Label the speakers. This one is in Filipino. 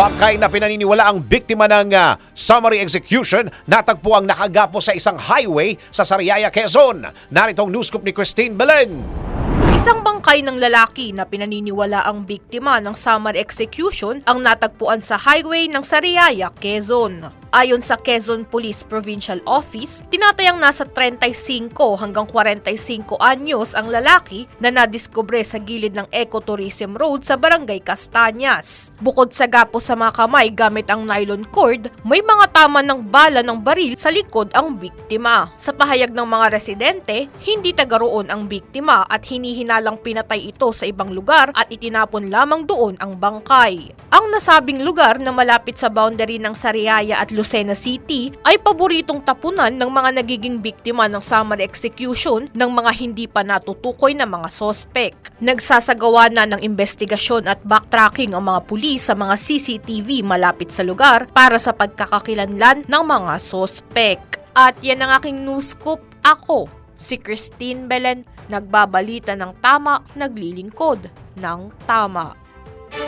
Speaker 1: Bangkay na pinaniniwala ang biktima ng ah, summary execution natagpo ang nakagapo sa isang highway sa Sariaya, Quezon. Narito ang news scoop ni Christine Belen.
Speaker 2: Isang bangkay ng lalaki na pinaniniwala ang biktima ng summer execution ang natagpuan sa highway ng Sariaya, Quezon. Ayon sa Quezon Police Provincial Office, tinatayang nasa 35 hanggang 45 anyos ang lalaki na nadiskubre sa gilid ng Ecotourism Road sa Barangay Castañas. Bukod sa gapo sa mga kamay gamit ang nylon cord, may mga tama ng bala ng baril sa likod ang biktima. Sa pahayag ng mga residente, hindi taga roon ang biktima at hinihinalang pinatay ito sa ibang lugar at itinapon lamang doon ang bangkay. Ang nasabing lugar na malapit sa boundary ng Sariaya at Lucena City ay paboritong tapunan ng mga nagiging biktima ng summary execution ng mga hindi pa natutukoy na mga sospek. Nagsasagawa na ng investigasyon at backtracking ang mga pulis sa mga CCTV malapit sa lugar para sa pagkakakilanlan ng mga sospek. At yan ang aking news scoop. Ako, si Christine Belen, nagbabalita ng tama, naglilingkod ng tama.